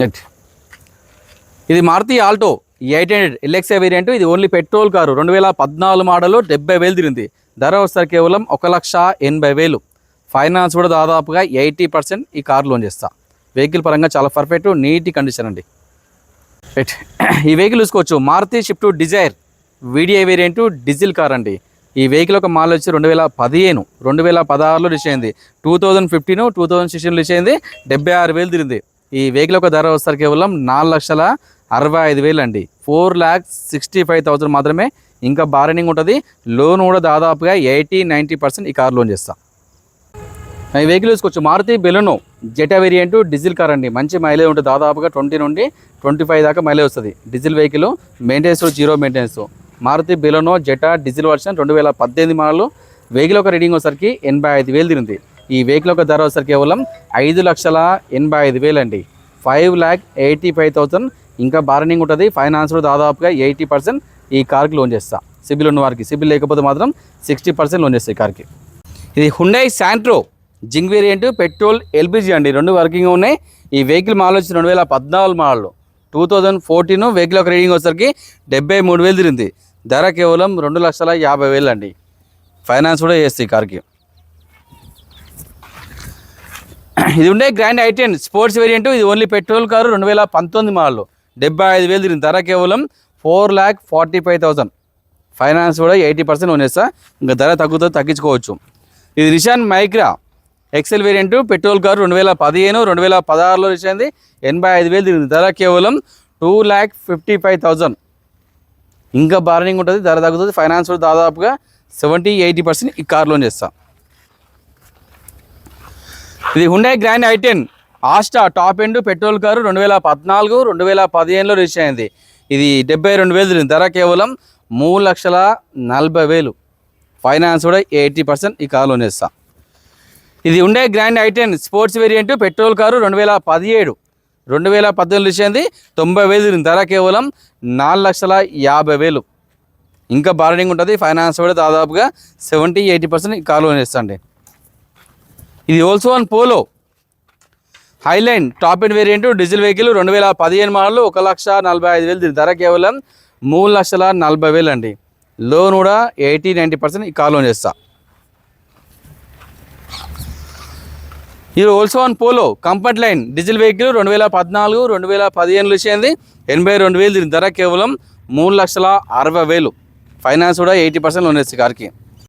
Right ఇది Maruti Alto eight hundred LXi variant ఇది only petrol car. రెండు వేల పద్నాలుగు మోడల్ డెబ్బై వేలు తిరిగింది. ధర వస్తారు కేవలం ఒక లక్ష ఎనభై వేలు. ఫైనాన్స్ కూడా దాదాపుగా ఎయిటీ పర్సెంట్ ఈ కార్ లోన్ చేస్తా. వెహికల్ పరంగా చాలా పర్ఫెక్ట్ నీట్ కండిషన్ అండి. ఈ వెహికల్ చూసుకోవచ్చు. Maruti Swift Dzire VDI variant diesel car అండి. ఈ వెహికల్ ఒక మాల్ వచ్చి రెండు వేల పదిహేను రెండు వేల పదహారులో రిలీజ్ అయింది. Two thousand fifteen two thousand sixteen release అయింది. డెబ్బై ఆరు వేలు తిరిగింది. ఈ వెహికల్ ఒక ధర వస్తారు కేవలం నాలుగు లక్షల అరవై ఐదు వేలు అండి. Four lakhs sixty five thousand మాత్రమే ఇంకా బార్గెనింగ్ ఉంటుంది. లోన్ కూడా దాదాపుగా ఎయిటీ నైంటీ పర్సెంట్ ఈ కార్ లోన్ చేస్తాం. ఈ వెహికల్ చూసుకోవచ్చు Maruti Baleno Zeta variant diesel car అండి. మంచి మైలేజ్ ఉంటుంది. దాదాపుగా ట్వంటీ నుండి ట్వంటీ ఫైవ్ దాకా మైలేజ్ వస్తుంది. Diesel vehicle maintenance zero maintenance Maruti Baleno Zeta diesel version రెండు వేల పద్దెనిమిది మోడల్. వెహికల్ ఒక రీడింగ్ వచ్చేసరికి ఎనభై ఐదు వేలు తిరిగింది. ఈ వెహికల్ ఒక ధర వచ్చేసరికి కేవలం ఐదు లక్షల ఎనభై ఐదు వేలు అండి five lakh eighty five thousand ఇంకా బార్నింగ్ ఉంటుంది. ఫైనాన్స్ కూడా దాదాపుగా ఎయిటీ పర్సెంట్ ఈ కార్కి లోన్ చేస్తా. సిబిల్ ఉన్న వారికి. సిబిల్ లేకపోతే మాత్రం సిక్స్టీ పర్సెంట్ లోన్ చేస్తాయి కార్కి ఇది Hyundai Santro Xing variant petrol LPG అండి. రెండు వర్కింగ్ ఉన్నాయి. ఈ వెహికల్ మోడల్ వచ్చి రెండు వేల పద్నాలుగు model two thousand fourteen vehicle ఒక రీడింగ్ వచ్చేసరికి డెబ్బై మూడు వేలు తిరింది ధర కేవలం రెండు లక్షల యాభై వేలు అండి ఫైనాన్స్ కూడా చేస్తాయి ఈ కార్కి ఇది ఉండే Grand i ten sports variant ఇది ఓన్లీ పెట్రోల్ కారు రెండు వేల పంతొమ్మిది మోడల్ డెబ్బై ఐదు వేలు తిరిగింది. ధర కేవలం four lakh forty five thousand finance కూడా ఎయిటీ పర్సెంట్ లోన్ ఇంకా ధర తగ్గుతుంది తగ్గించుకోవచ్చు. ఇది Nissan Micra XL variant petrol car రెండు వేల పదిహేను రెండు వేల పదహారులో వచ్చింది ఎనభై ఐదు వేలు తిరిగింది. ధర కేవలం two lakh fifty five thousand ఇంకా బార్నింగ్ ఉంటుంది. ధర తగ్గుతుంది. ఫైనాన్స్ కూడా దాదాపుగా సెవెంటీ ఎయిటీ పర్సెంట్ ఈ కార్ లోన్ ఇది Hyundai Grand i ten Asta top end petrol car రెండు వేల పద్నాలుగు రెండు వేల పదిహేనులో రిజిస్టర్ అయింది. ఇది డెబ్బై రెండు వేలు ధర కేవలం మూడు లక్షల నలభై వేలు. ఫైనాన్స్ కూడా ఎయిటీ పర్సెంట్ ఈ కార్ లోన్ ఇది ఉండే Grand i ten sports variant petrol car రెండు వేల పదిహేడు రెండు వేల పద్దెనిమిది వచ్చింది తొంభై వేలు ధర కేవలం నాలుగు లక్షల యాభై వేలు. ఇంకా బార్డింగ్ ఉంటుంది. ఫైనాన్స్ కూడా దాదాపుగా సెవెంటీ ఎయిటీ పర్సెంట్ ఈ కార్ లోన్ అండి. ఇది also one Polo Highline top end variant diesel vehicle రెండు వేల పదిహేను మోడల్ ఒక లక్ష నలభై ఐదు వేలు దీని ధర కేవలం మూడు లక్షల నలభై వేలు అండి. లోన్ కూడా ఎయిటీ నైంటీ పర్సెంట్ ఈ కార్ లోన్ చేస్తా. ఇది also one Polo Comfortline diesel vehicle రెండు వేల పద్నాలుగు రెండు వేల పదిహేనులో వచ్చింది ఎనభై రెండు వేలు దీని ధర కేవలం మూడు లక్షల అరవై వేలు. ఫైనాన్స్ కూడా ఎయిటీ పర్సెంట్ లోన్ వేస్తుంది కార్కి.